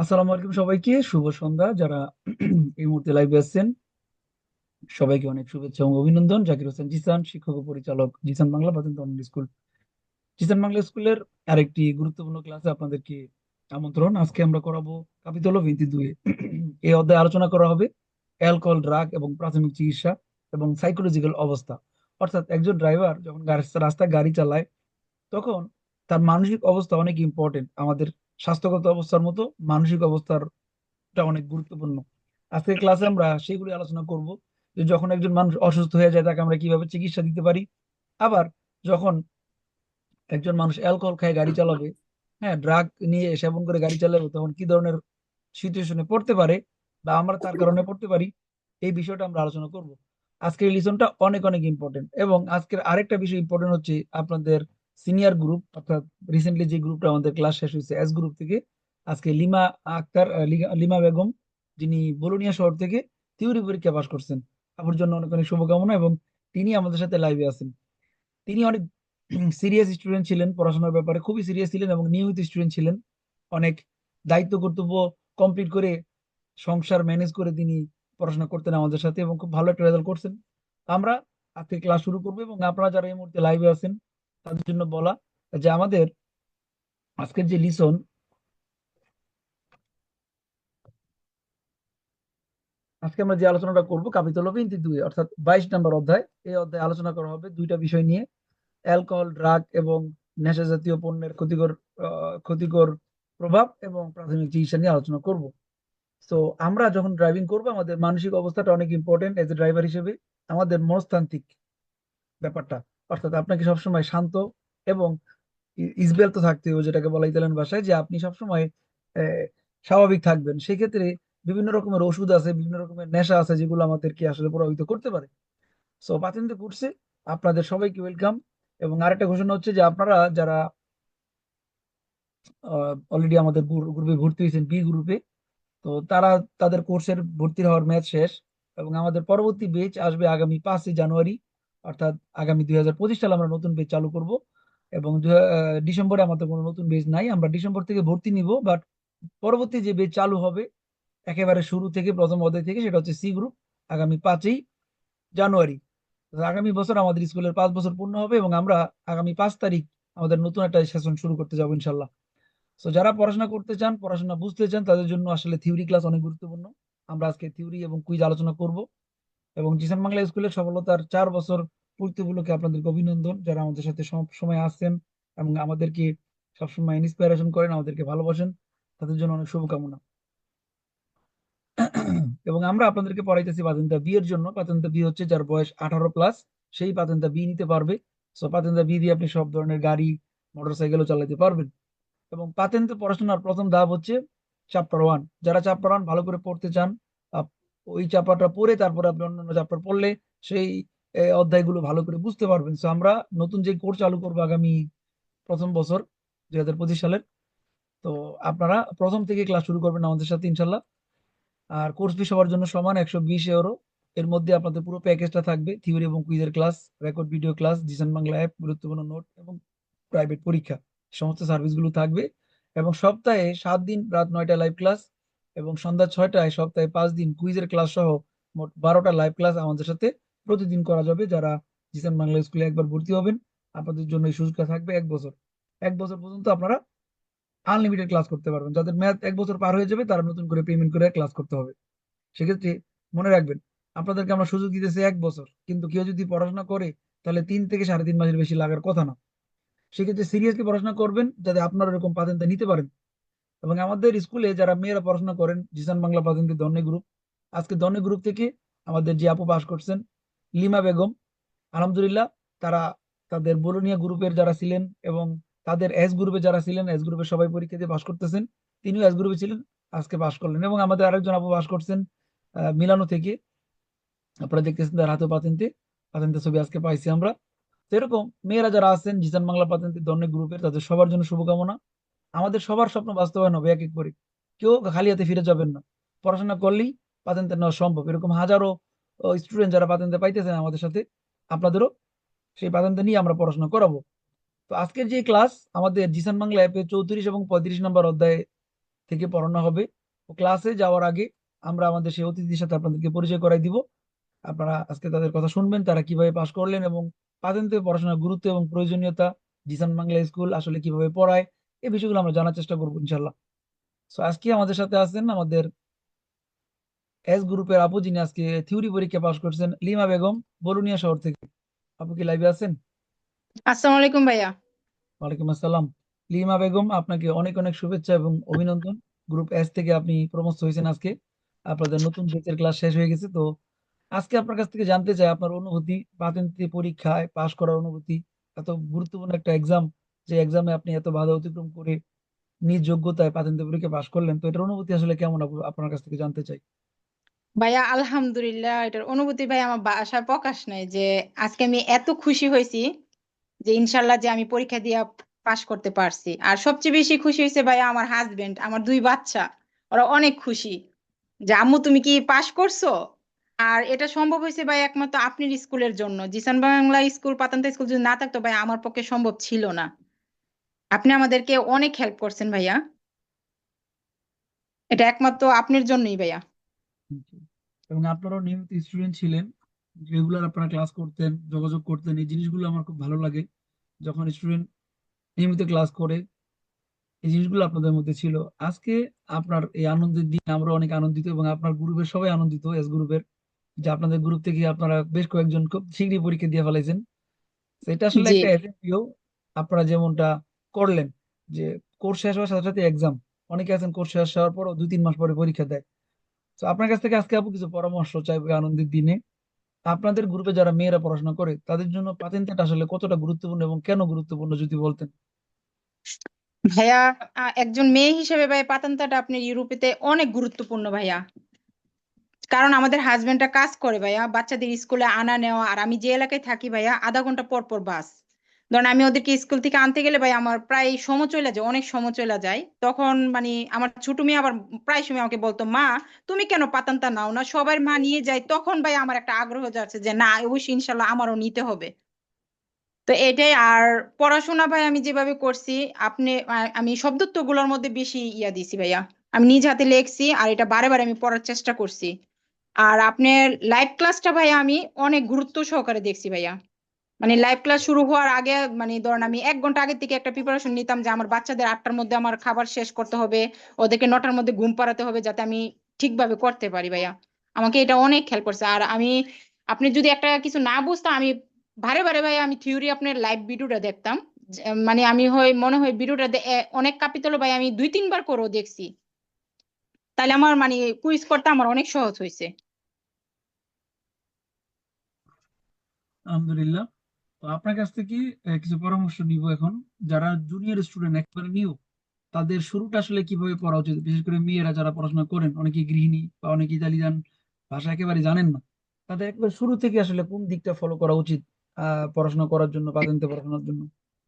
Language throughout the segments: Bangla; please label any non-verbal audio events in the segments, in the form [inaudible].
আসসালামু আলাইকুম সবাইকে। শুভ সন্ধ্যা। যারা এই মুহূর্তে লাইভে আসছেন সবাইকে অনেক শুভেচ্ছা এবং অভিনন্দন। জাকির হোসেন জিসান, শিক্ষক ও পরিচালক জিসান বাংলা প্রাথমিক স্কুল। জিসান বাংলা স্কুলের আরেকটি গুরুত্বপূর্ণ ক্লাসে আপনাদেরকে আমন্ত্রণ। আজকে আমরা করাবো কাপিতল ভিত্তি দুয়ে। এই অধ্যায়ে আলোচনা করা হবে অ্যালকোহল, ড্রাগ এবং প্রাথমিক চিকিৎসা এবং সাইকোলজিক্যাল অবস্থা। অর্থাৎ একজন ড্রাইভার যখন রাস্তায় গাড়ি চালায়, তখন তার মানসিক অবস্থা অনেক ইম্পর্টেন্ট আমাদের স্বাস্থ্যগত অবস্থার মতো মানসিক অবস্থারটা অনেক গুরুত্বপূর্ণ। আজকের ক্লাসে আমরা সেগুলি আলোচনা করব যে যখন একজন মানুষ অসুস্থ হয়ে যায় তাকে আমরা কীভাবে চিকিৎসা দিতে পারি। আবার যখন একজন মানুষ অ্যালকোহল খায় গাড়ি চালাবে হ্যাঁ ড্রাগ নিয়ে সেবন করে গাড়ি চালাবে তখন কি ধরনের সিচুয়েশনে পড়তে পারে বা আমরা তার কারণে পড়তে পারি এই বিষয়টা আমরা আলোচনা করব। আজকের লিসনটা অনেক অনেক ইম্পর্টেন্ট এবং আজকের আরেকটা বিষয় ইম্পর্টেন্ট হচ্ছে আপনাদের সিনিয়র গ্রুপ অর্থাৎ রিসেন্টলি যে গ্রুপটা আমাদের ক্লাস শেষ হয়েছে এস গ্রুপ থেকে, আজকে লিমা আক্তার লিমা বেগম, যিনি বলোনিয়া শহর থেকে থিওরি পরীক্ষা পাশ করছেন। আপনার জন্য অনেক অনেক শুভকামনা এবং তিনি আমাদের সাথে লাইভে আছেন। তিনি অনেক সিরিয়াস স্টুডেন্ট ছিলেন, পড়াশোনার ব্যাপারে খুবই সিরিয়াস ছিলেন এবং নিয়মিত স্টুডেন্ট ছিলেন। অনেক দায়িত্ব, কর্তব্য কমপ্লিট করে সংসার ম্যানেজ করে তিনি পড়াশোনা করতেন আমাদের সাথে এবং খুব ভালো একটা রেজাল্ট করছেন। আমরা আজকে ক্লাস শুরু করব এবং আপনারা যারা এই মুহূর্তে লাইভে আছেন তাদের জন্য বলা যে আমাদের আজকের যে লিসন, আজকে আমরা যে আলোচনাটা করব কাপিতল বিনতি দুই, অর্থাৎ বাইশ নম্বর অধ্যায়, এই অধ্যায়ে আলোচনা করা হবে দুইটা বিষয় নিয়ে। অ্যালকোহল, ড্রাগ এবং নেশা জাতীয় পণ্যের ক্ষতিকর ক্ষতিকর প্রভাব এবং প্রাথমিক চিকিৎসা নিয়ে আলোচনা করব। তো আমরা যখন ড্রাইভিং করব, আমাদের মানসিক অবস্থাটা অনেক ইম্পর্টেন্ট এজ এ ড্রাইভার হিসেবে, আমাদের মনস্তান্ত্রিক ব্যাপারটা। অর্থাৎ আপনাকে সবসময় শান্ত এবং ইসবেল তো থাকতে হবে যেটাকে বলা ইতালিয়ান ভাষায়, যে আপনি সবসময় স্বাভাবিক থাকবেন। সেক্ষেত্রে বিভিন্ন রকমের ওষুধ আছে, বিভিন্ন রকমের নেশা আছে যেগুলো আমাদেরকে আসলে প্রভাবিত করতে পারে। সো পাতেন্তে করছে আপনাদের সবাইকে ওয়েলকাম এবং আরেকটা ঘোষণা হচ্ছে যে আপনারা যারা অলরেডি আমাদের গ্রুপে ভর্তি হয়েছেন বি গ্রুপে তো তারা, তাদের কোর্সের ভর্তি হওয়ার ম্যাচ শেষ। এবং আমাদের পরবর্তী বেচ আসবে আগামী পাঁচই জানুয়ারি। অর্থাৎ আগামী দুই হাজার পঁচিশ সালে আমরা নতুন বেচ চালু করব এবং ডিসেম্বরে আমাদের কোনো নতুন বেচ নাই। আমরা ডিসেম্বর থেকে ভর্তি নিব বাট পরবর্তী যে বেচ চালু হবে একেবারে শুরু থেকে, প্রথম অধ্যায় থেকে, সেটা হচ্ছে সি গ্রুপ আগামী পাঁচই জানুয়ারি। আগামী বছর আমাদের স্কুলের পাঁচ বছর পূর্ণ হবে এবং আমরা আগামী পাঁচ তারিখ আমাদের নতুন একটা সেশন শুরু করতে যাব ইনশাল্লাহ তো যারা পড়াশোনা করতে চান, পড়াশোনা বুঝতে চান, তাদের জন্য আসলে থিওরি ক্লাস অনেক গুরুত্বপূর্ণ। আমরা আজকে থিওরি এবং কুইজ আলোচনা করব। এবং জিসান বাংলা স্কুলের সফলতার চার বছর পূর্তি উপলক্ষে আপনাদেরকে অভিনন্দন যারা আমাদের সাথে সব সময় আসছেন এবং আমাদেরকে সবসময় ইন্সপিরেশন করেন, আমাদেরকে ভালোবাসেন, তাদের জন্য অনেক শুভকামনা। এবং আমরা আপনাদেরকে পড়াইতেছি পাতেন্তা বি এর জন্য। পাতেন্তা বি হচ্ছে যার বয়স আঠারো প্লাস সেই পাতেন্তা বি নিতে পারবে। সো পাতেন্তা বি দিয়ে আপনি সব ধরনের গাড়ি মোটরসাইকেলও চালাতে পারবেন। এবং পাতেন্তে পড়াশোনার প্রথম ধাপ হচ্ছে চ্যাপ্টার ওয়ান যারা চ্যাপ্টার ওয়ান ভালো করে পড়তে চান ওই চ্যাপ্টারটা পড়ে তারপরে আপনি অন্যান্য চ্যাপ্টার পড়লে সেই অধ্যায়গুলো ভালো করে বুঝতে পারবেন। তো আমরা নতুন যে কোর্স চালু করব আগামী প্রথম বছর দুই হাজার পঁচিশ সালের, তো আপনারা প্রথম থেকে ক্লাস শুরু করবেন আমাদের সাথে ইনশাল্লাহ আর কোর্স ফি সবার জন্য সমান একশো বিশ ইউরো। এর মধ্যে আপনাদের পুরো প্যাকেজটা থাকবে, থিওরি এবং কুইজের class, record video class Jisan Bangla app, গুরুত্বপূর্ণ নোট এবং প্রাইভেট পরীক্ষা। সমস্ত সার্ভিসগুলো থাকবে। এবং সপ্তাহে সাত দিন রাত নয়টা লাইভ ক্লাস এবং সন্ধ্যা ছয়টায় সপ্তাহে পাঁচ দিন কুইজের ক্লাস সহ মোট বারোটা লাইভ ক্লাস আমাদের সাথে প্রতিদিন করা যাবে, যারা জিসান বাংলা স্কুলে একবার ভর্তি হবেন। আপনাদের জন্য এই সুযোগটা থাকবে এক বছর। এক বছর পর্যন্ত আপনারা আনলিমিটেড ক্লাস করতে পারবেন। যাদের ম্যাথ এক বছর পার হয়ে যাবে, তারা নতুন করে পেমেন্ট করে ক্লাস করতে হবে। সেক্ষেত্রে মনে রাখবেন, আপনাদেরকে আমরা সুযোগ দিতেছি এক বছর। কিন্তু কেউ যদি পড়াশোনা করে, তাহলে তিন থেকে সাড়ে তিন মাসের বেশি লাগার কথা না। সেক্ষেত্রে সিরিয়াসলি পড়াশোনা করবেন, যাতে আপনারা এরকম পাতেন্তা নিতে পারেন। এবং আমাদের স্কুলে যারা মেয়েরা পড়াশোনা করেন, জিসান বাংলা পাতেন্তে দন্নে গ্রুপ আজকে দন্নে গ্রুপ থেকে আমাদের যে আপু পাস করছেন, লিমা বেগম, আলহামদুলিল্লাহ তারা তাদের বোলোনিয়া গ্রুপের যারা ছিলেন এবং তাদের এস গ্রুপে যারা ছিলেন এস গ্রুপের সবাই পরীক্ষা দিয়ে পাস করতেছেন, তিনিও এস গ্রুপে ছিলেন, আজকে পাস করলেন এবং আমাদের আরেকজন আপু পাস করছেন মিলানো থেকে। আপনারা দেখতেছেন তার হাতে পাতেন্তে পাতেন্তে ছবি আজকে পাইছি আমরা। তো এরকম মেয়েরা যারা আছেন, জিসান বাংলা পাতেন্তে দন্নে গ্রুপের তাদের সবার জন্য শুভকামনা। আমাদের সবার স্বপ্ন বাস্তবায়ন হবে, এক এক করে। কেউ খালি হাতে ফিরে যাবেন না। পড়াশোনা করলেই পাতেন্তে নেওয়া সম্ভব। এরকম হাজারো স্টুডেন্ট যারা পাতেন্তে পাইতেছেন আমাদের সাথে, আপনাদেরও সেই পাতেন্তে নিয়ে আমরা পড়াশোনা করাবো। তো আজকের যে ক্লাস আমাদের জিসান বাংলা অ্যাপে চৌত্রিশ এবং পঁয়ত্রিশ নম্বর অধ্যায়ে থেকে পড়ানো হবে। তো ক্লাসে যাওয়ার আগে আমরা আমাদের সেই অতিথির সাথে আপনাদেরকে পরিচয় করাই দিব। আপনারা আজকে তাদের কথা শুনবেন, তারা কীভাবে পাশ করলেন এবং প্রাথমিক পড়াশোনার গুরুত্ব এবং প্রয়োজনীয়তা জিসান বাংলা স্কুল আসলে কীভাবে পড়ায় এই বিষয়গুলো আমরা জানার চেষ্টা করব ইনশাল্লাহ তো আজকে আমাদের সাথে আছেন আমাদের এস গ্রুপের আপু যিনি আজকে থিওরি পরীক্ষা পাশ করছেন লিমা বেগম বরুনিয়া শহর থেকে। আপু কি লাইভে আছেন? আসসালামু আলাইকুম ভাইয়া। ওয়ালাইকুম আসসালাম। লিমা বেগম আপনাকে অনেক অনেক শুভেচ্ছা এবং অভিনন্দন। গ্রুপ এস থেকে আপনি প্রমোট হয়েছেন আজকে। আপনাদের নতুন ব্যাচের ক্লাস শেষ হয়ে গেছে। তো আজকে আপনার কাছ থেকে জানতে চাই আপনার অনুভূতি প্রাথমিক পরীক্ষায় পাশ করার অনুভূতি এত গুরুত্বপূর্ণ একটা এক্সাম যে এক্সামে আপনি এত বাধা অতিক্রম করে নিজ যোগ্যতায় প্রাথমিক পরীক্ষা পাশ করলেন, তো এটার অনুভূতি আসলে কেমন আপনার কাছ থেকে জানতে চাই? ভাইয়া, আলহামদুলিল্লাহ, এটার অনুভূতি ভাই আমার বাসায় প্রকাশ নাই যে আজকে আমি এত খুশি হয়েছি যে ইনশাল্লাহ যে আমি পরীক্ষা দিয়ে পাশ করতে পারছি। আর সবচেয়ে বেশি খুশি হয়েছে ভাইয়া আমার হাজবেন্ড আমার দুই বাচ্চা, ওরা অনেক খুশি যে, আম্মু, তুমি কি পাশ করছ? আর এটা সম্ভব হয়েছে ভাই একমাত্র আপনার স্কুলের জন্য। জিসান বাংলা স্কুল পাতান্তা স্কুল যদি না থাকতো ভাই আমার পক্ষে সম্ভব ছিল না। আপনি আমাদেরকে অনেক হেল্প করছেন ভাইয়া। এটা একমাত্র আপনার জন্যই ভাইয়া। এবং আপনারাও নিয়মিত স্টুডেন্ট ছিলেন রেগুলার আপনারা ক্লাস করতেন যোগাযোগ করতেন এই জিনিসগুলো আমার খুব ভালো লাগে। যখন স্টুডেন্ট নিয়মিত ক্লাস করে এই জিনিসগুলো আপনাদের মধ্যে ছিল। আজকে আপনার এই আনন্দের দিন আমরা অনেক আনন্দিত এবং আপনার গ্রুপের সবাই আনন্দিত এস গ্রুপের যে আপনাদের গ্রুপ থেকে আপনারা বেশ কয়েকজন খুব শীঘ্রই পরীক্ষা দিয়ে ফেলাইছেন। এটা আসলে একটা আপনারা যেমনটা করলেন যে কোর্স শেষ হওয়ার সাথে সাথে এক্সাম অনেকে আছেন কোর্স শেষ হওয়ার পর দুই, তিন মাস পরে পরীক্ষা দেয়। তো আপনার কাছ থেকে আজকে আপু কিছু পরামর্শ চাইব আনন্দের দিনে। আপনাদের গ্রুপে যারা মেয়েরা পড়াশোনা করে, তাদের জন্য পাতেন্টটা আসলে কতটা গুরুত্বপূর্ণ এবং কেন গুরুত্বপূর্ণ যদি বলতেন? ভাইয়া একজন মেয়ে হিসেবে ভাই পাতান্তাটা আপনার ইউরোপেতে অনেক গুরুত্বপূর্ণ ভাইয়া। কারণ আমাদের হাজবেন্ডটা কাজ করে ভাইয়া, বাচ্চাদের স্কুলে আনা নেওয়া, আর আমি যে এলাকায় থাকি ভাইয়া, আধা ঘণ্টা পর পর বাস ধরেন আমি ওদেরকে স্কুল থেকে আনতে গেলে ভাই আমার প্রায় সময় চলে যায়, অনেক সময় চলে যায়। তখন মানে আমার ছোট মেয়ে আবার প্রায় সময় আমাকে বলতো, মা, তুমি কেন পাতান্তা নাও না? সবার মা নিয়ে যায়। তখন ভাই আমার একটা আগ্রহ যাচ্ছে যে, না, অবশ্যই ইনশাল্লাহ আমারও নিতে হবে। তো এটাই, আর পড়াশোনা ভাই আমি যেভাবে করছি, আপনি আমি শব্দত্বগুলোর মধ্যে বেশি ইয়া দিছি ভাইয়া। আমি নিজ হাতে লিখছি আর এটা বারে বারে আমি পড়ার চেষ্টা করছি। আর আপনার লাইভ ক্লাসটা ভাইয়া আমি অনেক গুরুত্ব সহকারে দেখছি ভাইয়া। মানে লাইভ ক্লাস শুরু হওয়ার আগে মানে ধরেন আমি এক ঘণ্টা আগে থেকে একটা প্রিপারেশন নিতাম যে আমার বাচ্চাদের আটটার মধ্যে আমার খাবার শেষ করতে হবে, ওদেরকে নটার মধ্যে ঘুম পাড়াতে হবে যাতে আমি ঠিকভাবে করতে পারি ভাইয়া। আমাকে এটা অনেক হেল্প করছে। আর আমি, আপনি যদি একটা কিছু না বুঝতাম, আমি বারে বারে ভাই আমি থিওরি আপনার লাইভ ভিডিওটা দেখতাম। মানে আমি হয়, মনে হয় ভিডিওটা অনেক কাপিতল ভাই আমি দুই তিনবার করেও দেখছি। তাহলে আমার মানে কুইজ করতে আমার অনেক সহজ হয়েছে। আলহামদুলিল্লাহ। তো আপনার কাছ থেকে কিছু পরামর্শ নিব এখন। যারা জুনিয়র স্টুডেন্ট একবারে নিউ তাদের শুরুটা আসলে কীভাবে পড়া উচিত? বিশেষ করে মেয়েরা যারা পড়াশোনা করেন অনেকে গৃহিণী বা অনেকে ইতালিয়ান, ভাষা একেবারে জানেন না। তাদের একবার শুরু থেকে আসলে কোন দিকটা ফলো করা উচিত পড়াশোনা করার জন্য পাতেন্তে পড়াশোনার জন্য?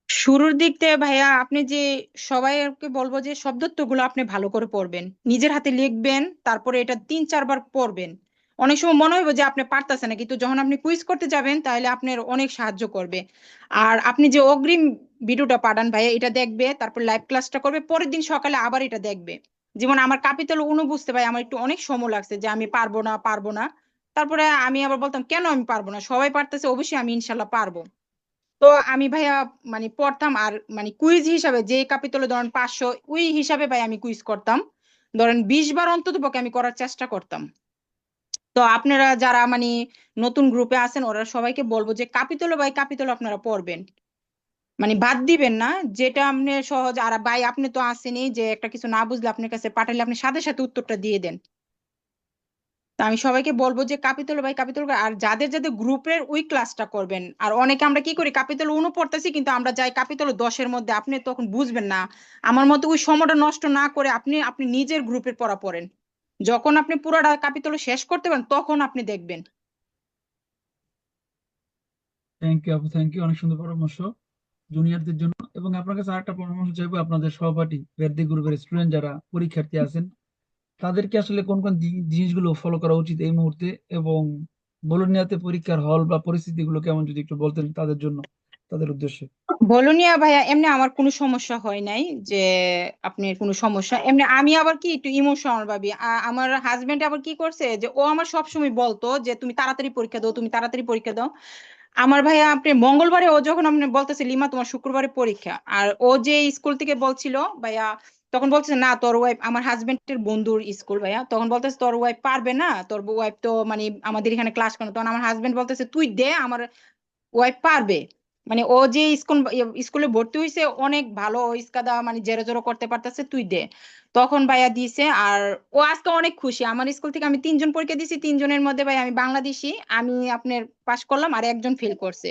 শুরুর দিক থেকে ভাইয়া, আপনি যে সবাইকে বলব যে শব্দত্বগুলো আপনি ভালো করে পড়বেন। নিজের হাতে লিখবেন, তারপরে এটা তিন, চারবার পড়বেন। অনেক সময় মনে হইব যে আপনি পারতেছেন না, কিন্তু যখন আপনি কুইজ করতে যাবেন তাহলে আপনার অনেক সাহায্য করবে। আর আপনি যে অগ্রিম ভিডিওটা পাঠান ভাইয়া, এটা দেখবে, তারপর লাইভ ক্লাসটা করবে, পরের দিন সকালে আবার এটা দেখবে। যেমন আমার কাপিতল অনু বুঝতে ভাই, আমার একটু অনেক সময় লাগছে যে আমি পারব না পারব না। তারপরে আমি আবার বলতাম, কেন আমি পারব না? সবাই পারতেছে, অবশ্যই আমি ইনশাল্লাহ পারব। তো আমি ভাইয়া মানে পড়তাম, আর মানে কুইজ হিসাবে যে কাপিতলে ধরেন পাঁচশো, ওই হিসাবে ভাই আমি কুইজ করতাম। ধরেন বিশ বার অন্তত পক্ষে আমি করার চেষ্টা করতাম। তো আপনারা যারা মানে নতুন গ্রুপে আছেন, ওরা সবাইকে বলব যে কাপিতল বাই কাপিতল আপনারা পড়বেন। মানে বাদ দিবেন না, যেটা আপনি সহজ, আর ভাই আপনি তো আসেনি যে একটা কিছু না বুঝলে আপনার কাছে পাঠালে আপনি সাথে সাথে উত্তরটা দিয়ে দেন। তা আমি সবাইকে বলব যে কাপিতল ভাই কাপিতল আর যাদের যাদের গ্রুপের ওই ক্লাসটা করবেন, আর অনেকে আমরা কি করি কাপিতল উনো পড়তেছি, কিন্তু আমরা যাই কাপিতল দশের মধ্যে, আপনি তখন বুঝবেন না। আমার মতে ওই সময়টা নষ্ট না করে আপনি আপনি নিজের গ্রুপের পড়া পড়েন। যখন আপনি পুরোটা কাপিতল শেষ করতে পারেন, তখন আপনি দেখবেন। থ্যাংক ইউ আপু থ্যাংক ইউ অনেক সুন্দর পরামর্শ জুনিয়রদের জন্য। এবং আপনার কাছে আরেকটা পরামর্শ চাইব, আপনাদের সহপাঠী বেদী গ্রুপের স্টুডেন্ট যারা পরীক্ষার্থী আছেন, তাদেরকে আসলে কোন কোন জিনিসগুলো ফলো করা উচিত এই মুহূর্তে? এবং বোলোনিয়াতে পরীক্ষার হল বা পরিস্থিতিগুলো কেমন যদি একটু বলতেন তাদের জন্য। তাদের উদ্দেশ্যে? বলোনিয়া ভাইয়া, এমনি আমার কোনো সমস্যা হয় নাই যে আপনার কোনো সমস্যা। এমনি আমি আবার কি একটু ইমোশনাল ভাবি। আমার হাজবেন্ড আবার কি করছে যে ও আমার সবসময় বলতো যে তুমি তাড়াতাড়ি পরীক্ষা দাও, তুমি তাড়াতাড়ি পরীক্ষা দাও। আমার ভাইয়া আপনি মঙ্গলবারে ও যখন আপনি বলতেছে, লিমা, তোমার শুক্রবারে পরীক্ষা। আর ও যে স্কুল থেকে বলছিল ভাইয়া, তখন বলতেছে, না, তোর ওয়াইফ আমার হাজবেন্ডের বন্ধুর স্কুল ভাইয়া। তখন বলতেছে, তোর ওয়াইফ পারবে না? তোর ওয়াইফ তো মানে আমাদের এখানে ক্লাস করে তখন আমার হাজবেন্ড বলতেছে, তুই দে, আমার ওয়াইফ পারবে। মানে ও যে স্কুল স্কুলে ভর্তি হয়েছে অনেক ভালো ইসকাদা মানে জেরো জেরো করতে পারতেছে তুই দে। তখন ভাইয়া দিছে আর ও আজকে অনেক খুশি। আমার স্কুল থেকে আমি তিনজন পরীক্ষা দিছি তিনজনের মধ্যে ভাই আমি বাংলাদেশি আমি আপনার পাশ করলাম আর একজন ফেল করছে।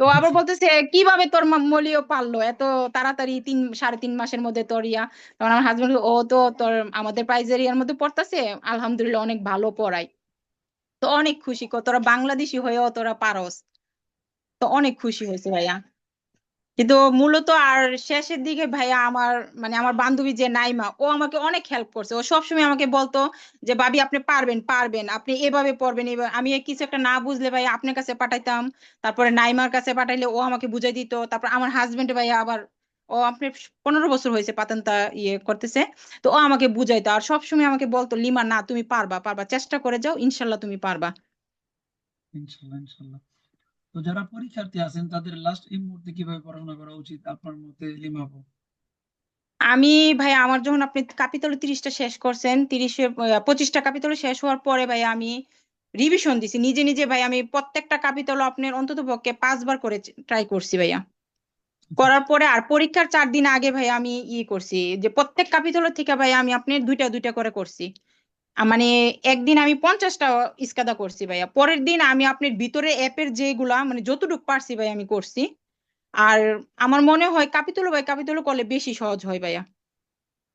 তো আবার আচ্ছা। বলতেছে কীভাবে তোর মলিও পারল? এত তাড়াতাড়ি তিন সাড়ে তিন মাসের মধ্যে তোর ইয়া। তখন আমার হাজবেন্ড ও তো তোর আমাদের প্রাইজের ইয়ার মধ্যে পড়তেছে আলহামদুলিল্লাহ অনেক ভালো পড়ায়। তো অনেক খুশি কো তোরা বাংলাদেশি হয়েও তোরা পারস। তো অনেক খুশি হয়েছে ভাইয়া। কিন্তু মূলত আর শেষের দিকে ভাইয়া আমার মানে আমার বান্ধবী যে নাইমা, ও আমাকে অনেক হেল্প করছে। ও সবসময় আমাকে বলতো যে, ভাবি, আপনি পারবেন পারবেন, আপনি এভাবে পড়বেন। এবার আমি কিছু একটা না বুঝলে ভাই আপনার কাছে পাঠাইতাম। তারপরে নাইমার কাছে পাঠাইলে ও আমাকে বুঝাই দিত। তারপর আমার হাজবেন্ড ভাইয়া আবার, ও আপনার পনেরো বছর হয়েছে পাতানটা ইয়ে করতেছে, তো ও আমাকে বুঝাইতো। আর সবসময় আমাকে বলতো, লিমা, না, তুমি পারবা পারবা। চেষ্টা করে যাও, ইনশাল্লাহ তুমি পারবা। ইনশাল্লাহ ইনশাল্লাহ। তো যারা পরীক্ষার্থী আছেন তাদের লাস্ট এই মুহূর্তে কীভাবে পড়াশোনা করা উচিত? আপনার মতে লিমা আপু? আমি ভাই আমার যখন আপনি কাপিতল তিরিশটা শেষ করছেন তিরিশে পঁচিশটা কাপিতল শেষ হওয়ার পরে ভাই আমি রিভিশন দিছি। নিজে নিজে ভাই আমি প্রত্যেকটা কাপিতল আপনার অন্তত পক্ষে পাঁচবার করে ট্রাই করছি ভাইয়া। করার পরে আর পরীক্ষার চার দিন আগে ভাই আমি ই করছি যে প্রত্যেক কাপিতল থেকে ভাই আমি আপনার দুইটা দুইটা করে করছি। মানে একদিন আমি পঞ্চাশটা ইস্কাদা করছি ভাইয়া। পরের দিন আমি আপনার ভিতরে অ্যাপের যেগুলা মানে যতটুকু পারছি ভাই আমি করছি। আর আমার মনে হয় কাপিতল ভাই কাপিতল করলে বেশি সহজ হয় ভাইয়া।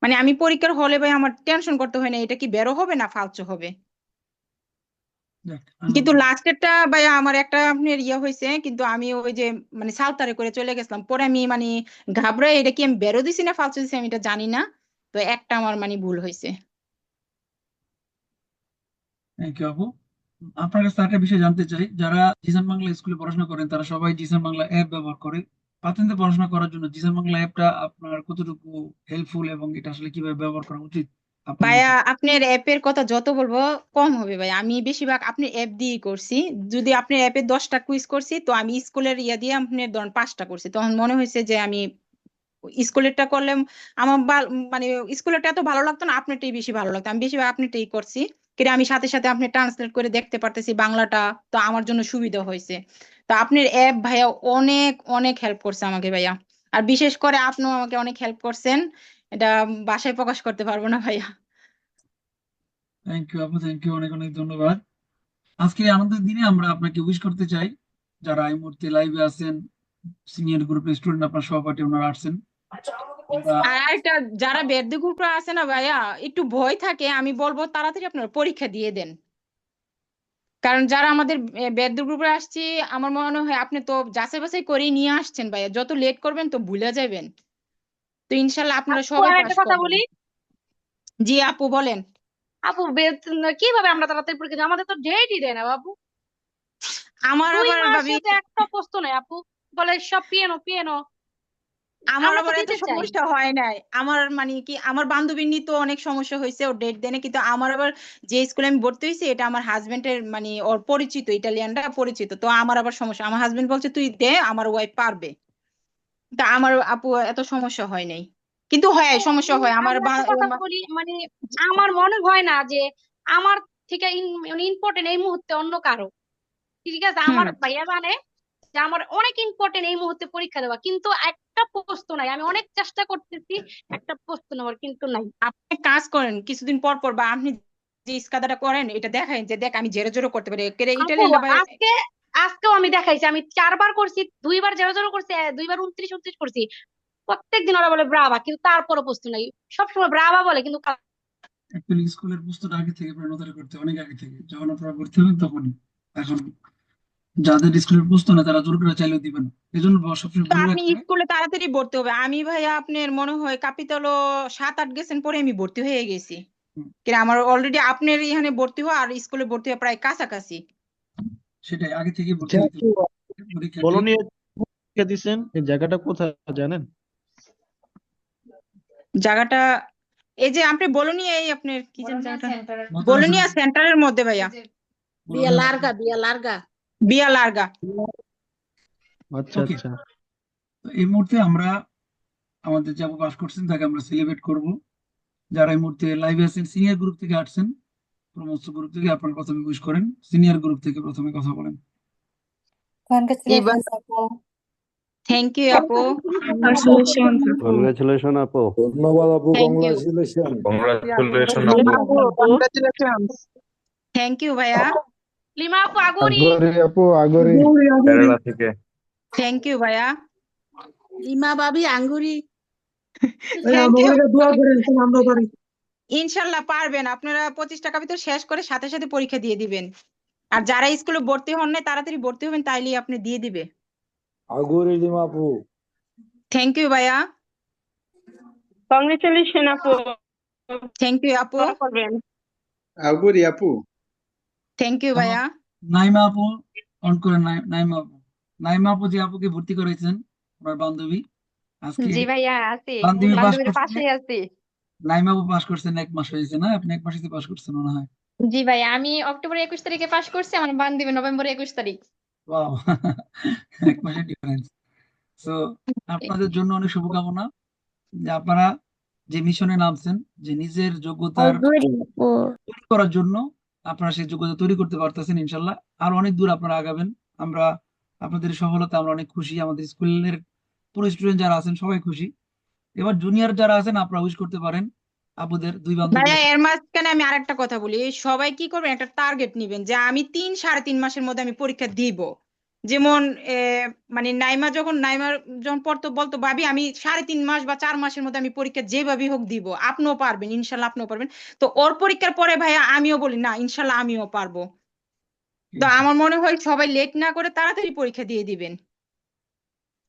মানে আমি পরীক্ষার হলে ভাই আমার টেনশন করতে হয় না এটা কি বেরো হবে না ফালতু হবে? কিন্তু লাস্টেরটা ভাই আমার একটা আপনার ইয়ে হয়েছে কিন্তু আমি ওই যে মানে সালতারে করে চলে গেছিলাম। পরে আমি মানে ঘাবড়ে এটা কি আমি বেরো দিছি না ফালতু দিছি আমি এটা জানি না। তো একটা আমার মানে ভুল হয়েছে। থ্যাংক ইউ আপু আপনার কাছে একটা বিষয় জানতে চাই। যারা জিসান বাংলা স্কুলে পড়াশোনা করেন, তারা সবাই জিসান বাংলা অ্যাপ ব্যবহার করে। পড়াশোনা করার জন্য জিসান বাংলা অ্যাপটা আপনার কতটুকু হেল্পফুল এবং এটা আসলে কীভাবে ব্যবহার করা উচিত? ভাইয়া, আপনার অ্যাপের কথা যত বলব, কম হবে ভাই আমি বেশিরভাগ আপনি অ্যাপ দিয়েই করছি। যদি আপনার অ্যাপে দশটা কুইজ করছি, তো আমি স্কুলের ইয়া দিয়ে আপনার ধরেন পাঁচটা করছি। তখন মনে হয়েছে যে আমি স্কুলেরটা করলে আমার মানে স্কুলেরটা এত ভালো লাগতো না, আপনারটাই বেশি ভালো লাগতো। আমি বেশিরভাগ আপনারটাই করছি। কিন্তু আমি সাথে সাথে আপনি ট্রান্সলেট করে দেখতে পারতেছি বাংলাটা, তো আমার জন্য সুবিধা হয়েছে। তো আপনার অ্যাপ ভাইয়া অনেক অনেক হেল্প করছে আমাকে ভাইয়া। আর বিশেষ করে আপনিও আমাকে অনেক হেল্প করছেন। এটা বাসায় প্রকাশ করতে পারব না ভাইয়া। থ্যাংক ইউ আপু থ্যাংক ইউ অনেক অনেক ধন্যবাদ। আজকে এই আনন্দের দিনে আমরা আপনাকে উইশ করতে চাই, যারা এই মুহূর্তে লাইভে আছেন সিনিয়র গ্রুপের স্টুডেন্ট আপনার সহপাঠী ওনারা আসছেন। আর আরেকটা যারা বেদ্য গ্রুপে আছে না ভাইয়া একটু ভয় থাকে আমি বলব তাড়াতাড়ি আপনারা পরীক্ষা দিয়ে দেন। কারণ যারা আমাদের বেদ্য গ্রুপে আসছি আমার মনে হয় আপনি তো যাচাই বাছাই করেই নিয়ে আসছেন ভাইয়া। যত লেট করবেন তো ভুলে যাবেন। তো ইনশাল্লাহ আপনারা আপু সবাই একটা কথা বলি। জি আপু বলেন। আপু কীভাবে আমরা তাড়াতাড়ি পরীক্ষা আমাদের তো ডেটই দেয় না বাবু। আমার আবার ভাবি একটা প্রশ্ন নাই আপু। বলে সব পিয়ানো পিয়ানো। আমার আবার এত সমস্যা হয় নাই। আমার মানে কি আমার বান্ধবীর নিয়ে তো অনেক সমস্যা হয়েছে ওর ডেট দেনে কিন্তু আমার আবার যে স্কুলে আমি ভর্তি হয়েছি এটা আমার হাজবেন্ডের মানে ওর পরিচিত ইটালিয়ানরা পরিচিত তো আমার আবার সমস্যা। আমার হাজবেন্ড বলছে তুই দে আমার ওয়াইফ পারবে। তা আমার আপু এত সমস্যা হয় নাই। কিন্তু হয় সমস্যা হয়। আমার মানে আমার মনে হয় না যে আমার থেকে ইম্পর্টেন্ট এই মুহূর্তে অন্য কারও। ঠিক আছে? আমার ভাইয়া জানে যে আমার অনেক ইম্পর্টেন্ট এই মুহূর্তে পরীক্ষা দেওয়া কিন্তু একটা প্রশ্ন নাই। আমি অনেক চেষ্টা করতেছি একটা প্রশ্ন নেওয়ার কিন্তু নাই। আপনি কাজ করেন কিছুদিন পর পর বা আপনি যে ইস্কাদাটা করেন এটা দেখাই যে দেখ আমি জেরো জেরো করতে পারি। আজকে আজকেও আমি দেখাইছি। আমি চারবার করছি দুইবার জেরো জেরো করছি দুইবার উনত্রিশ উনত্রিশ করছি। প্রত্যেকদিন ওরা বলে ব্রাভা কিন্তু তারপরও প্রশ্ন নাই। সবসময় ব্রাভা বলে কিন্তু অ্যাকচুয়ালি স্কুলের পুস্তক আগে থেকে প্রণোদনা করতে অনেক আগে থেকে। যখন আপনারা ভর্তি হবেন তখনই। এখন যাদের স্কুলের পুস্তক না তারা জোর করে চাইলেও দিবে না। এই জন্য সবসময় তো আপনি রাখতে স্কুলে তাড়াতাড়ি ভর্তি হবে। আমি ভাইয়া আপনার মনে হয় কাপিতল সাত আট গেছেন পরে আমি ভর্তি হয়ে গেছি। কিন্তু আমার অলরেডি আপনার এখানে ভর্তি হওয়া আর স্কুলে ভর্তি হওয়া প্রায় কাছাকাছি। সেটাই আগে থেকে ভর্তি আচ্ছা হইতে আপু হবে। পরীক্ষা বলো ডেট নিয়ে পরীক্ষা দিছেন? এই জায়গাটা কোথায় জানেন? জায়গাটা এই যে আপনি বলুনিয়া এই আপনার কি যেন জায়গাটা? নতুন সেন্টারের মধ্যে ভাইয়া। Via larga, via larga. বিয়া লার্গা। আচ্ছা Okay. আচ্ছা। তো এই মুহূর্তে আমরা আমাদের যারা পাস করছেন তাকে আমরা সেলিব্রেট করব। যারা এই মুহূর্তে লাইভে আছেন সিনিয়র গ্রুপ থেকে আসছেন প্রমোস্ট গ্রুপ থেকে আপনারা প্রথমে উইশ করেন সিনিয়র গ্রুপ থেকে প্রথমে কথা বলেন। Congratulations. থ্যাংক ইউ আপু। কংগ্রেচুলেশন আপু। ধন্যবাদ আপু। Thank you. Congratulation Congratulations, thank you ভাইয়া। লিমা আপু আগুরি। আগরে আপু আগরে। কেরালা থেকে। থ্যাংক ইউ ভাইয়া। anguri. থ্যাংক ইউ ইনশাল্লাহ পারবেন। আপনারা পঁচিশ টাকা ভিতর শেষ করে সাথে সাথে পরীক্ষা দিয়ে দিবেন। আর যারা স্কুলে ভর্তি হন নাই তাড়াতাড়ি ভর্তি হবেন তাইলেই আপনি দিয়ে দিবে। আগরে লিমা আপু। থ্যাংক ইউ ভাইয়া। কংগ্রেচুলেশন আপু। থ্যাংক ইউ আপু। আগুরি আপু। থ্যাংক ইউ ভাইয়া নাইমা আপু অন নাই- নাইমা আপু নাইমা আপু যে আপুকে ভর্তি করেছেন ওনার বান্ধবী আজকে জি ভাইয়া আছি। বান্ধবী পাশে আছি। নাইমা আপু পাস করছেন এক মাস হয়েছে না? আপনি এক মাসে পাস করছেন মনে হয়। জি ভাইয়া আমি অক্টোবর একুশ তারিখে পাশ করছি আমার বান্ধবী নভেম্বর একুশ তারিখ। ওয়াও [laughs] এক মাসের ডিফারেন্স সো আপনাদের জন্য অনেক শুভকামনা। যে আপনারা যে মিশনে নামছেন যে নিজের যোগ্যতার করার জন্য আপনারা সেই যোগ্যতা তৈরি করতে পারতেছেন, ইনশাল্লাহ। আর অনেক দূর আপনারা আগাবেন। আমরা আপনাদের সফলতা, আমরা অনেক খুশি। আমাদের স্কুলের পুরো স্টুডেন্ট যারা আছেন, সবাই খুশি। এবার জুনিয়র যারা আছেন, আপনারা উইশ করতে পারেন। আপুদের দুই বান্ধবী এর মাঝখানে আমি আরেকটা কথা বলি। সবাই কি করবেন? একটা টার্গেট নিবেন যে আমি তিন, সাড়ে তিন মাসের মধ্যে আমি পরীক্ষা দিব। যেমন এ, মানে নাইমা যখন নাইমা যখন পড়তো বলতো ভাবি আমি সাড়ে তিন মাস বা চার মাসের মধ্যে আমি পরীক্ষা যেভাবেই হোক দিব আপনিও পারবেন ইনশাল্লাহ আপনিও পারবেন। তো ওর পরীক্ষার পরে ভাইয়া আমিও বলি না ইনশাল্লাহ আমিও পারব। তো আমার মনে হয় সবাই লেট না করে তাড়াতাড়ি পরীক্ষা দিয়ে দিবেন।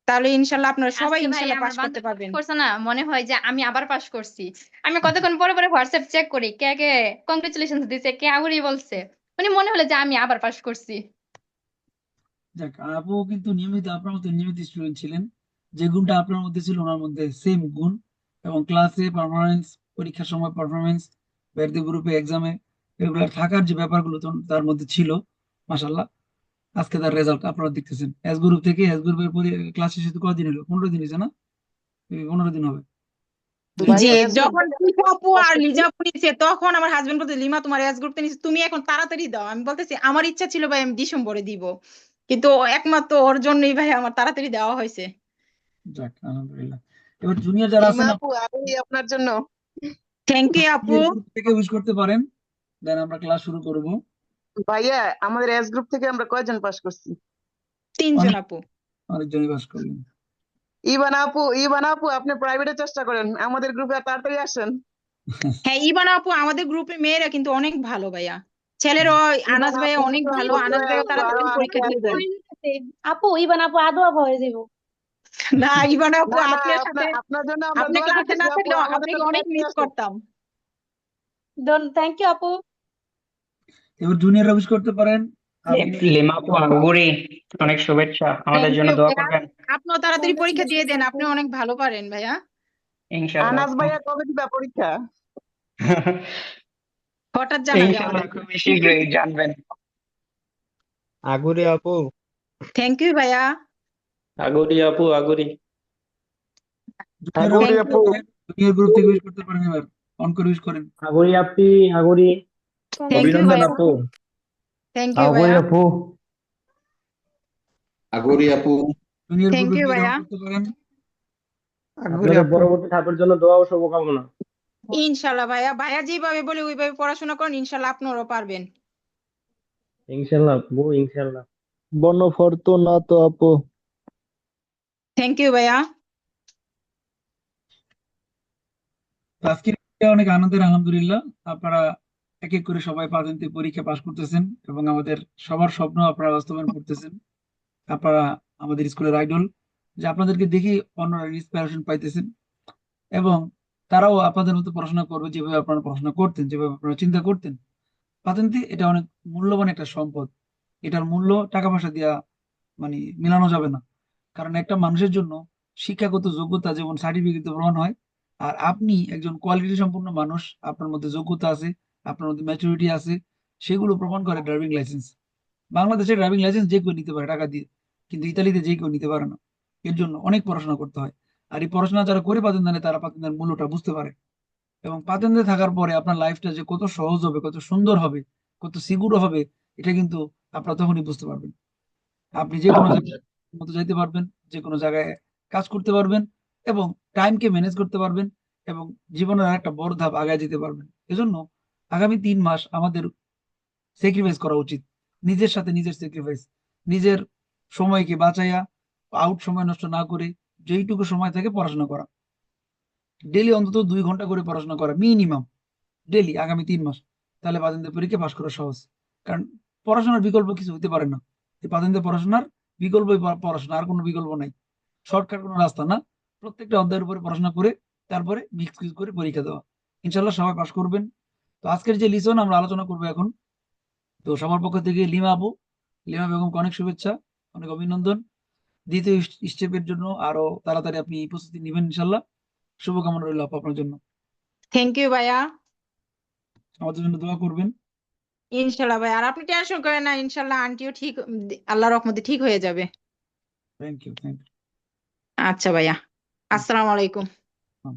তাহলে ইনশাল্লাহ আপনারা সবাই আজকে ভাই ইনশাল্লাহ আমার পাস করতে বান্ধবী পারবেন। করছে না মনে হয় যে আমি আবার পাশ করছি। আমি কতক্ষণ পরে পরে হোয়াটসঅ্যাপ চেক করি কে কে কংগ্রেচুলেশন দিছে কে আগুরি বলছে। মানে মনে হলো যে আমি আবার পাশ করছি। যাক আপু কিন্তু নিয়মিত আপনার মতো নিয়মিত স্টুডেন্ট ছিলেন। যে গুণটা আপনার মধ্যে ছিল ওনার মধ্যে সেম গুণ। এবং ক্লাসে পারফরমেন্স পরীক্ষার সময় পারফরমেন্স ব্যক্তি গ্রুপে এক্সামে রেগুলার থাকার যে ব্যাপারগুলো তার মধ্যে ছিল মাসাল্লাহ আজকে তার রেজাল্ট আপনারা দেখতেছেন। এস গ্রুপ থেকে এস গ্রুপের ক্লাস শেষে তো কদিন হলো? পনেরো দিন হয়েছে না? পনেরো দিন হবে। জি যখন আপু আর লিজা আপু নিছে তখন আমার হাজবেন্ড বলতে লিমা তোমার এজ গ্রুপতে নিছে তুমি এখন তাড়াতাড়ি দাও। আমি বলতেছি আমার ইচ্ছা ছিল ভাই আমি ডিসেম্বরে দিব। কিন্তু একমাত্র ওর জন্যই ভাই আমার তাড়াতাড়ি দেওয়া হয়েছে। যাক আলহামদুলিল্লাহ। এবার জুনিয়র যারা আছেন আপনার জন্য। থ্যাংক ইউ আপু। থেকে উইশ করতে পারেন দেন আমরা ক্লাস শুরু করব। ভাইয়া আমাদের এজ গ্রুপ থেকে আমরা কয়জন পাশ করছি? তিনজন আপু। অনেকজনই পাস করলেন। ইবান আপু ইবান আপু আপনি প্রাইভেটে চেষ্টা করেন। আমাদের গ্রুপে তাড়াতাড়ি আসেন। হ্যাঁ ইবান আপু আমাদের গ্রুপে মেয়েরা কিন্তু অনেক ভালো ভাইয়া। ছেলেরা আনাস ভাইয়া অনেক ভালো আনাস ভাইয়া তাড়াতাড়ি পরীক্ষা দিয়ে দেন আপু ইবান আপু আদোয়া হয়ে যাব। না ইবান আপু আপনার সাথে আপনার জন্য আপনি ক্লাসে না আমাদের আপনাকে অনেক মিস। করতাম। থ্যাংক ইউ আপু। এবার জুনিয়ররা উইশ করতে পারেন। আগুরি অনেক শুভেচ্ছা। আমাদের জন্য দোয়া করবেন। আপনিও তাড়াতাড়ি পরীক্ষা দিয়ে দেন আপনি অনেক ভালো পারেন ভাইয়া। ইনশাআল্লাহ। আনাস ভাইয়া কবে দিবা পরীক্ষা? [laughs] হঠাৎ জানাবে ইনশাআল্লাহ আমাদের খুবই শীঘ্রই জানবেন আগরে আপু। থ্যাংক ইউ ভাইয়া। আগুরি আপু আগুরি। করতে পারেন জুনিয়র গ্রুপ থেকে উইশ করতে পারেন এবার। অন করে উইশ করেন। আগরি আপি আগরি। থ্যাংক ইউ ভাইয়া। আপু। থ্যাংক ইউ আগুরি ভাইয়া। আপু। আগুরি আপু। জুনিয়র Thank গ্রুপে you, গিয়ে ভাইয়া। অন করতে পারেন। আগরে আপনাদের আপু। পরবর্তী ধাপের জন্য দোয়া ও শুভকামনা। ইনশাল্লাহ ভাইয়া ভাইয়া যেভাবে বলে ওইভাবে পড়াশোনা করেন ইনশাল্লাহ আপনারাও পারবেন। ইনশাল্লাহ আপু ইনশাল্লাহ। বর্ণ ফরতুনাতো আপু। থ্যাংক ইউ ভাইয়া। তো দিনটা অনেক আনন্দের আলহামদুলিল্লাহ। আপনারা এক এক করে সবাই পরীক্ষা পাশ করতেছেন এবং আমাদের সবার স্বপ্ন আপনারা বাস্তবায়ন করতেছেন। আপনারা আমাদের স্কুলের আইডল যে আপনাদেরকে দেখে অন্যরা ইন্সপিরেশন পাইতেছেন। এবং তারাও আপনাদের মতো পড়াশোনা করবে, যেভাবে আপনারা পড়াশোনা করতেন, যেভাবে আপনারা চিন্তা করতেন। পাতেন্তে, এটা অনেক মূল্যবান একটা সম্পদ। এটার মূল্য টাকা পয়সা দিয়া মানে মেলানো যাবে না। কারণ একটা মানুষের জন্য শিক্ষাগত যোগ্যতা যেমন সার্টিফিকেট প্রমাণ হয়, আর আপনি একজন কোয়ালিটি সম্পন্ন মানুষ, আপনার মধ্যে যোগ্যতা আছে, আপনার মধ্যে ম্যাচুরিটি আছে, সেগুলো প্রমাণ করে ড্রাইভিং লাইসেন্স বাংলাদেশের ড্রাইভিং লাইসেন্স যে কেউ নিতে পারে টাকা দিয়ে, কিন্তু ইতালিতে যে কেউ নিতে পারে না। এর জন্য অনেক পড়াশোনা করতে হয়। আর এই পড়াশোনা যারা করে পাতেন জানে তারা পাতেন্দার মূল্যটা বুঝতে পারে। এবং পাতেন্দে থাকার পরে আপনার লাইফটা যে কত সহজ হবে কত সুন্দর হবে কত সিকিউর হবে এটা কিন্তু আপনারা তখনই বুঝতে পারবেন। আপনি যে কোনো জায়গায় মতো যাইতে পারবেন যে কোনো জায়গায় কাজ করতে পারবেন এবং টাইমকে ম্যানেজ করতে পারবেন এবং জীবনের একটা বড় ধাপ আগায় যেতে পারবেন। এজন্য আগামী তিন মাস আমাদের স্যাক্রিফাইস করা উচিত। নিজের সাথে নিজের স্যাক্রিফাইস নিজের সময়কে বাঁচাইয়া আউট সময় নষ্ট না করে যেইটুকু সময় থাকে পড়াশোনা করা। ডেলি অন্তত দুই ঘণ্টা করে পড়াশোনা করা মিনিমাম ডেলি আগামী তিন মাস। তাহলে পাতেন্দ্র পরীক্ষা পাশ করা সহজ। কারণ পড়াশোনার বিকল্প কিছু হতে পারে না। এই পড়াশোনার বিকল্পই পড়া- পড়াশোনা, আর কোনো বিকল্প নাই। শর্টকাট কোনো রাস্তা না। প্রত্যেকটা অধ্যায়ের উপরে পড়াশোনা করে, তারপরে মিক্স করে পরীক্ষা দেওয়া। ইনশাল্লাহ সবাই পাশ করবেন। তো আজকের যে লিসন আমরা আলোচনা করব এখন, তো সবার পক্ষ থেকে লিমা আপু, লিমা বেগমকে অনেক শুভেচ্ছা, অনেক অভিনন্দন। দ্বিতীয় স্টেপের জন্য আরও তাড়াতাড়ি আপনি প্রস্তুতি নেবেন ইনশাল্লাহ শুভকামনা রইল আপু আপনার জন্য। থ্যাংক ইউ ভাইয়া। আমাদের জন্য দোয়া করবেন। ইনশাল্লাহ ভাই আর আপনি টেনশন করেন না ইনশাল্লাহ আন্টিও ঠিক আল্লাহর রহমতে ঠিক হয়ে যাবে। থ্যাংক ইউ থ্যাংক ইউ আচ্ছা ভাইয়া। আসসালামু আলাইকুম।